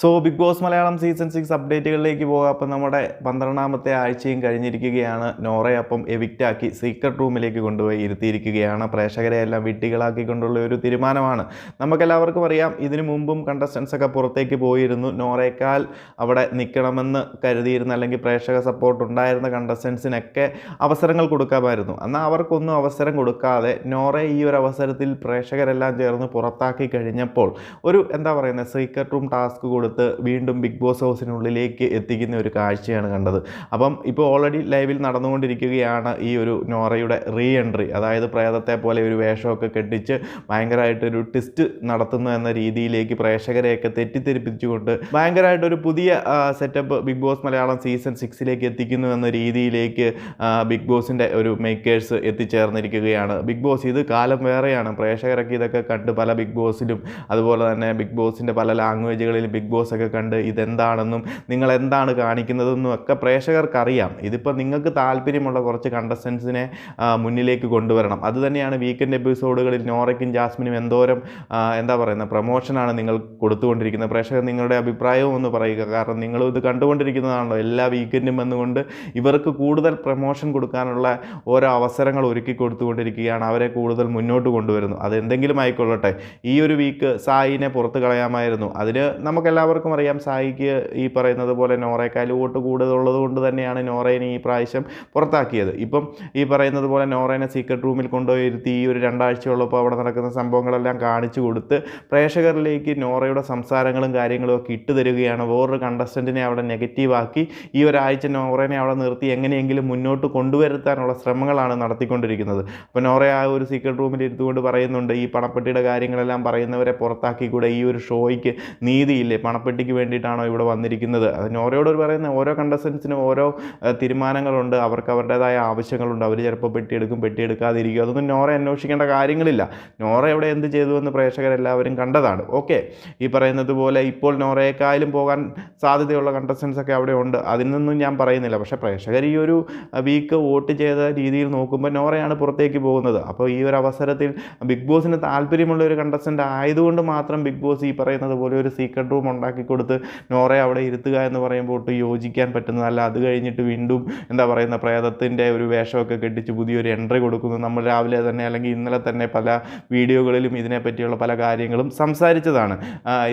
So Bigg Boss Malayalam season six അപ്ഡേറ്റുകളിലേക്ക് പോകാം. അപ്പം നമ്മുടെ പന്ത്രണ്ടാമത്തെ ആഴ്ചയും കഴിഞ്ഞിരിക്കുകയാണ്. നോറയെ അപ്പം എവിക്റ്റാക്കി സീക്രട്ട് റൂമിലേക്ക് കൊണ്ടുപോയി ഇരുത്തിയിരിക്കുകയാണ്. പ്രേക്ഷകരെ എല്ലാം വിട്ടികളാക്കിക്കൊണ്ടുള്ള ഒരു തീരുമാനമാണ്. നമുക്കെല്ലാവർക്കും അറിയാം ഇതിനു മുമ്പും കണ്ടസ്റ്റൻസ് ഒക്കെ പുറത്തേക്ക് പോയിരുന്നു. നോറയേക്കാൾ അവിടെ നിൽക്കണമെന്ന് കരുതിയിരുന്ന അല്ലെങ്കിൽ പ്രേക്ഷക സപ്പോർട്ട് ഉണ്ടായിരുന്ന കണ്ടസ്റ്റൻസിനൊക്കെ അവസരങ്ങൾ കൊടുക്കാമായിരുന്നു. എന്നാൽ അവർക്കൊന്നും അവസരം കൊടുക്കാതെ നോറയെ ഈ ഒരു അവസരത്തിൽ പ്രേക്ഷകരെല്ലാം ചേർന്ന് പുറത്താക്കി കഴിഞ്ഞപ്പോൾ ഒരു എന്താ പറയുന്നത് സീക്രട്ട് റൂം ടാസ്ക് കൊടുത്ത് വീണ്ടും ബിഗ് ബോസ് ഹൗസിനുള്ളിലേക്ക് എത്തിക്കുന്ന ഒരു കാഴ്ചയാണ് കണ്ടത്. അപ്പം ഇപ്പോൾ ഓൾറെഡി ലൈവിൽ നടന്നുകൊണ്ടിരിക്കുകയാണ് ഈ ഒരു നോറയുടെ റീ എൻട്രി അതായത് പ്രേതത്തെ പോലെ ഒരു വേഷമൊക്കെ കെട്ടിച്ച് ഭയങ്കരമായിട്ടൊരു ട്വിസ്റ്റ് നടത്തുന്നു എന്ന രീതിയിലേക്ക് പ്രേക്ഷകരെയൊക്കെ തെറ്റിദ്ധരിപ്പിച്ചുകൊണ്ട് ഭയങ്കരമായിട്ടൊരു പുതിയ setup Bigg Boss Malayalam season സിക്സിലേക്ക് എത്തിക്കുന്നു എന്ന രീതിയിലേക്ക് ബിഗ് ബോസിന്റെ ഒരു മേക്കേഴ്സ് എത്തിച്ചേർന്നിരിക്കുകയാണ്. ബിഗ് ബോസ് ഇത് കാലം വേറെയാണ്. പ്രേക്ഷകരൊക്കെ ഇതൊക്കെ കണ്ട് പല ബിഗ് ബോസിലും അതുപോലെ തന്നെ ബിഗ് ബോസിന്റെ പല ലാംഗ്വേജുകളിലും ബിഗ് ഒക്കെ കണ്ട് ഇതെന്താണെന്നും നിങ്ങൾ എന്താണ് കാണിക്കുന്നതെന്നും ഒക്കെ പ്രേക്ഷകർക്കറിയാം. ഇതിപ്പോൾ നിങ്ങൾക്ക് താല്പര്യമുള്ള കുറച്ച് കണ്ടസ്റ്റൻസിനെ മുന്നിലേക്ക് കൊണ്ടുവരണം. അത് തന്നെയാണ് വീക്കെൻഡ് എപ്പിസോഡുകളിൽ നോറയ്ക്കും ജാസ്മിനും എന്തോരം എന്താ പറയുന്നത് പ്രൊമോഷനാണ് നിങ്ങൾ കൊടുത്തുകൊണ്ടിരിക്കുന്നത്. പ്രേക്ഷകർ നിങ്ങളുടെ അഭിപ്രായവും ഒന്ന് പറയുക. കാരണം നിങ്ങൾ ഇത് കണ്ടുകൊണ്ടിരിക്കുന്നതാണല്ലോ. എല്ലാ വീക്കെൻഡും വന്നുകൊണ്ട് ഇവർക്ക് കൂടുതൽ പ്രൊമോഷൻ കൊടുക്കാനുള്ള ഓരോ അവസരങ്ങൾ ഒരുക്കി കൊടുത്തുകൊണ്ടിരിക്കുകയാണ്. അവരെ കൂടുതൽ മുന്നോട്ട് കൊണ്ടുവരുന്നു. അത് എന്തെങ്കിലും ആയിക്കൊള്ളട്ടെ. ഈ ഒരു വീക്ക് സായിനെ പുറത്ത് കളയാമായിരുന്നു. അതിന് നമുക്കെല്ലാവർക്കും അറിയാം സായിക്ക് ഈ പറയുന്നത് പോലെ നോറേക്കാൾ വോട്ട് കൂടുതലുള്ളത് കൊണ്ട് തന്നെയാണ് നോറേനെ ഈ പ്രാവശ്യം പുറത്താക്കിയത്. ഇപ്പം ഈ പറയുന്നത് പോലെ നോറേനെ സീക്രട്ട് റൂമിൽ കൊണ്ടുപോയി ഇരുത്തി ഈ ഒരു രണ്ടാഴ്ചയുള്ളപ്പോൾ അവിടെ നടക്കുന്ന സംഭവങ്ങളെല്ലാം കാണിച്ചു കൊടുത്ത് പ്രേക്ഷകരിലേക്ക് നോറയുടെ സംസാരങ്ങളും കാര്യങ്ങളും ഒക്കെ ഇട്ട് തരികയാണ്. വേറൊരു കണ്ടസ്റ്റന്റിനെ അവിടെ നെഗറ്റീവാക്കി ഈ ഒരാഴ്ച നോറേനെ അവിടെ നിർത്തി എങ്ങനെയെങ്കിലും മുന്നോട്ട് കൊണ്ടുവരുത്താനുള്ള ശ്രമങ്ങളാണ് നടത്തിക്കൊണ്ടിരിക്കുന്നത്. അപ്പോൾ നോറ ആ ഒരു സീക്രട്ട് റൂമിൽ ഇരുത്തുകൊണ്ട് പറയുന്നുണ്ട് ഈ പണപ്പെട്ടിയുടെ കാര്യങ്ങളെല്ലാം പറയുന്നവരെ പുറത്താക്കിക്കൂടെ? ഈ ഒരു ഷോയ്ക്ക് നീതിയില്ലേ? പണപ്പെട്ടിക്ക് വേണ്ടിയിട്ടാണോ ഇവിടെ വന്നിരിക്കുന്നത്? അത് നോറയോട് പറയുന്ന ഓരോ കണ്ടസ്റ്റൻസിനും ഓരോ തീരുമാനങ്ങളുണ്ട്. അവർക്ക് അവരുടേതായ ആവശ്യങ്ങളുണ്ട്. അവർ ചിലപ്പോൾ പെട്ടിയെടുക്കും പെട്ടിയെടുക്കാതിരിക്കും. അതൊന്നും നോറ അന്വേഷിക്കേണ്ട കാര്യങ്ങളില്ല. നോറ ഇവിടെ എന്ത് ചെയ്തു എന്ന് പ്രേക്ഷകരെല്ലാവരും കണ്ടതാണ്. ഓക്കെ. ഈ പറയുന്നത് പോലെ ഇപ്പോൾ നോറയെക്കായാലും പോകാൻ സാധ്യതയുള്ള കണ്ടസ്റ്റൻസ് ഒക്കെ അവിടെ ഉണ്ട്. അതിൽ നിന്നും ഞാൻ പറയുന്നില്ല. പക്ഷേ പ്രേക്ഷകർ ഈ ഒരു വീക്ക് വോട്ട് ചെയ്ത രീതിയിൽ നോക്കുമ്പോൾ നോറയാണ് പുറത്തേക്ക് പോകുന്നത്. അപ്പോൾ ഈ ഒരു അവസരത്തിൽ ബിഗ് ബോസിന് താല്പര്യമുള്ള ഒരു കണ്ടസ്റ്റന്റ് ആയതുകൊണ്ട് മാത്രം ബിഗ് ബോസ് ഈ പറയുന്നത് പോലെ ഒരു സീക്രട്ട് റൂം ഉണ്ടാക്കി കൊടുത്ത് നോറയെ അവിടെ ഇരുത്തുക എന്ന് പറയുമ്പോൾ ഒട്ടും യോജിക്കാൻ പറ്റുന്നതല്ല. അത് കഴിഞ്ഞിട്ട് വീണ്ടും എന്താ പറയുന്ന പ്രേതത്തിന്റെ ഒരു വേഷമൊക്കെ കെട്ടിച്ച് പുതിയൊരു എൻട്രി കൊടുക്കുന്നു. നമ്മൾ രാവിലെ തന്നെ അല്ലെങ്കിൽ ഇന്നലെ തന്നെ പല വീഡിയോകളിലും ഇതിനെപ്പറ്റിയുള്ള പല കാര്യങ്ങളും സംസാരിച്ചതാണ്.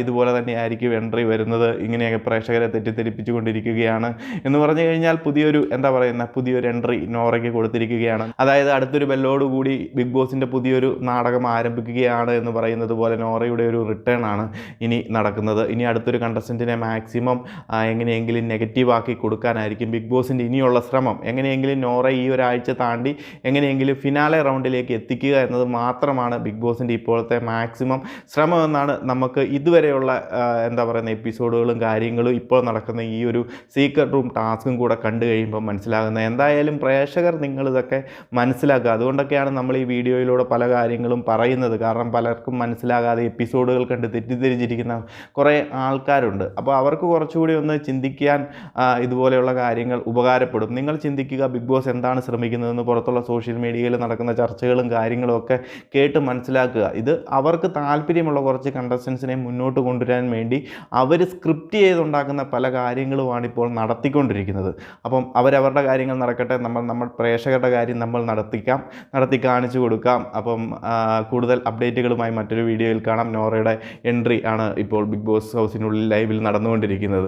ഇതുപോലെ തന്നെ ആയിരിക്കും എൻട്രി വരുന്നത്. ഇങ്ങനെയൊക്കെ പ്രേക്ഷകരെ തെറ്റിദ്ധരിപ്പിച്ചു കൊണ്ടിരിക്കുകയാണ് എന്ന് പറഞ്ഞു കഴിഞ്ഞാൽ പുതിയൊരു എന്താ പറയുന്ന പുതിയൊരു എൻട്രി നോറയ്ക്ക് കൊടുത്തിരിക്കുകയാണ്. അതായത് അടുത്തൊരു ബെല്ലോടുകൂടി ബിഗ് ബോസിന്റെ പുതിയൊരു നാടകം ആരംഭിക്കുകയാണ് എന്ന് പറയുന്നത് പോലെ നോറയുടെ ഒരു റിട്ടേൺ ആണ് ഇനി നടക്കുന്നത്. ഇനി അടുത്തൊരു കണ്ടസ്റ്റന്റിനെ മാക്സിമം എങ്ങനെയെങ്കിലും നെഗറ്റീവ് ആക്കി കൊടുക്കാനായിരിക്കും ബിഗ് ബോസിന്റെ ഇനിയുള്ള ശ്രമം. എങ്ങനെയെങ്കിലും നോറ ഈ ഒരാഴ്ച താണ്ടി എങ്ങനെയെങ്കിലും ഫിനാലെ റൗണ്ടിലേക്ക് എത്തിക്കുക എന്നത് മാത്രമാണ് ബിഗ് ബോസിന്റെ ഇപ്പോഴത്തെ മാക്സിമം ശ്രമം എന്നാണ് നമുക്ക് ഇതുവരെയുള്ള എന്താ പറയുന്ന എപ്പിസോഡുകളും കാര്യങ്ങളും ഇപ്പോൾ നടക്കുന്ന ഈ ഒരു സീക്രട്ട് റൂം ടാസ്കും കൂടെ കണ്ടു കഴിയുമ്പോൾ മനസ്സിലാകുന്നത്. എന്തായാലും പ്രേക്ഷകർ നിങ്ങളിതൊക്കെ മനസ്സിലാക്കുക. അതുകൊണ്ടൊക്കെയാണ് നമ്മൾ ഈ വീഡിയോയിലൂടെ പല കാര്യങ്ങളും പറയുന്നത്. കാരണം പലർക്കും മനസ്സിലാകാതെ എപ്പിസോഡുകൾ കണ്ട് തെറ്റിദ്ധരിച്ചിരിക്കുന്ന കുറേ ആൾക്കാരുണ്ട്. അപ്പോൾ അവർക്ക് കുറച്ചുകൂടി ഒന്ന് ചിന്തിക്കാൻ ഇതുപോലെയുള്ള കാര്യങ്ങൾ ഉപകാരപ്പെടും. നിങ്ങൾ ചിന്തിക്കുക ബിഗ് ബോസ് എന്താണ് ശ്രമിക്കുന്നതെന്ന് പുറത്തുള്ള സോഷ്യൽ മീഡിയയിൽ നടക്കുന്ന ചർച്ചകളും കാര്യങ്ങളും ഒക്കെ കേട്ട് മനസ്സിലാക്കുക. ഇത് അവർക്ക് താല്പര്യമുള്ള കുറച്ച് കണ്ടസ്റ്റൻസിനെ മുന്നോട്ട് കൊണ്ടുവരാൻ വേണ്ടി അവർ സ്ക്രിപ്റ്റ് ചെയ്തുണ്ടാക്കുന്ന പല കാര്യങ്ങളുമാണ് ഇപ്പോൾ നടത്തിക്കൊണ്ടിരിക്കുന്നത്. അപ്പം അവരവരുടെ കാര്യങ്ങൾ നടക്കട്ടെ നമ്മൾ നമ്മൾ പ്രേക്ഷകരുടെ കാര്യം നമ്മൾ നടത്തിക്കാം നടത്തി കാണിച്ചു കൊടുക്കാം. അപ്പം കൂടുതൽ അപ്ഡേറ്റുകളുമായി മറ്റൊരു വീഡിയോയിൽ കാണാം. നോറയുടെ എൻട്രി ആണ് ഇപ്പോൾ ബിഗ് ബോസ് ഹൗസിനുള്ളിൽ ലൈവിൽ നടന്നുകൊണ്ടിരിക്കുന്നത്.